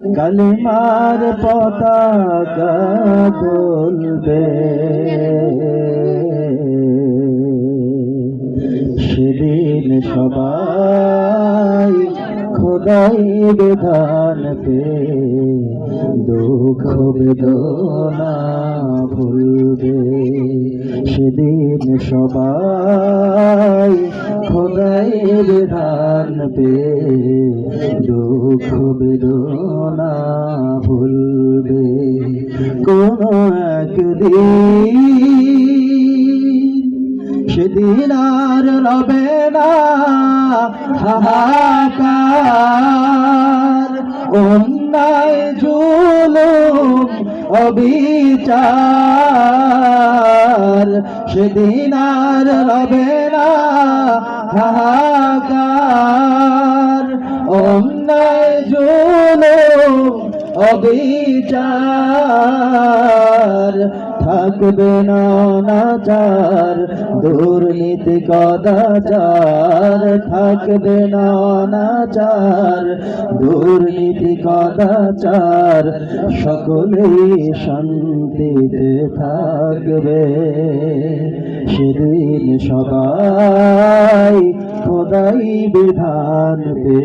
কালিমার পতাকা বলবে সেদিন সবাই খোদাই বিধান পে দুঃখ বেদনা ভুলবে। সেদিন সবাই খোদাই বিধান পে দুঃখ বেদনা ভুলবে কোন একদিন। সেদিন আর রবে না হাহাকার। অন্যায় জুলুম, অবিচার। সেদিন আর রবে না হাহাকার। অবিচার থাকবে না নাচার দুর্নীতি কদাচার থাকবে না নাচার দুর্নীতি কদাচার সকলেই শান্তিতে থাকবে। সেদিন সবাই খোদাই বিধান পে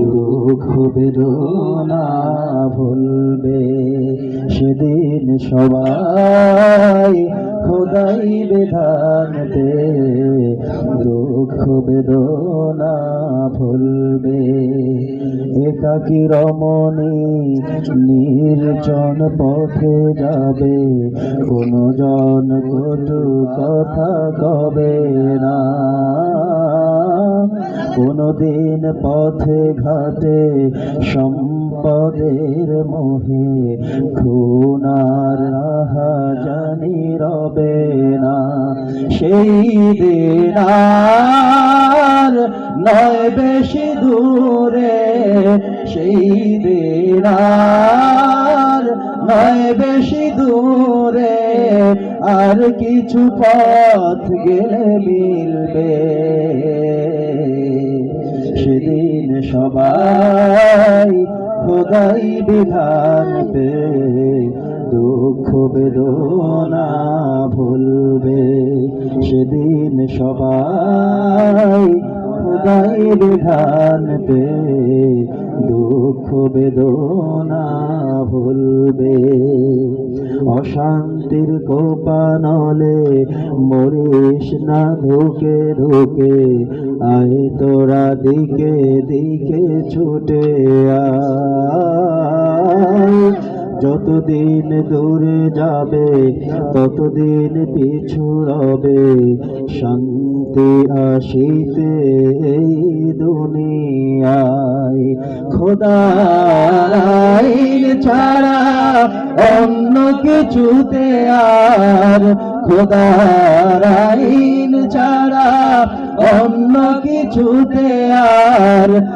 দুঃখ বেদনা ভুলবে। সেদিন সবাই খোদাই বিধান পে দুঃখ বেদনা ভুলবে। একাকি রমণী নির্জন পথে যাবে, কোনো জন কথা কবে না। কোনদিন পথে ঘাটে সম্পদের মোহে খুনার রাহা জানি রবে না। সেই দিন নয় বেশি দূরে, সেই দিন আর নয় বেশি দূরে আর কিছু পথ গেলে মিলবে। সেদিন সবাই খোদাই বিধান পে দুঃখ বেদনা ভুলবে। সেদিন সবাই খোদাই বিধান দুঃখ বেদনা ভুলবে। অশান্তির কোপানলে মরিস না, ধুকে ধুকে আয় তোরা দিকে দিকে ছুটে আয়। যতদিন দূরে যাবে, ততদিন পিছু রবে। শান্তি আসিতে এই দুনিয়ায়। খোদাই ছাড়া অন্য কিছুতে আর খোদার আইন ছাড়া অন্য কিছুতে আর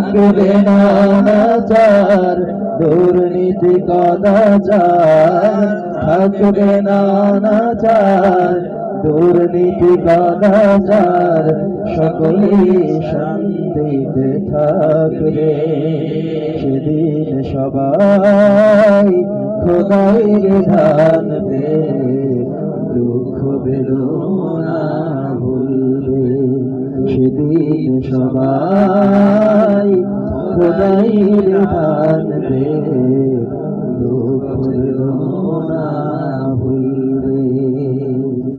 করবে না নাচার দুর্নীতি কদাচার থাকবে না নাচার দুর্নীতি কদাচার সকলে শান্তিতে থাকবে। সেদিন সবাই খোদাই ধানবে দুঃখ বেরো না ভুলবে। সেদিন সবাই গাইর হাল রে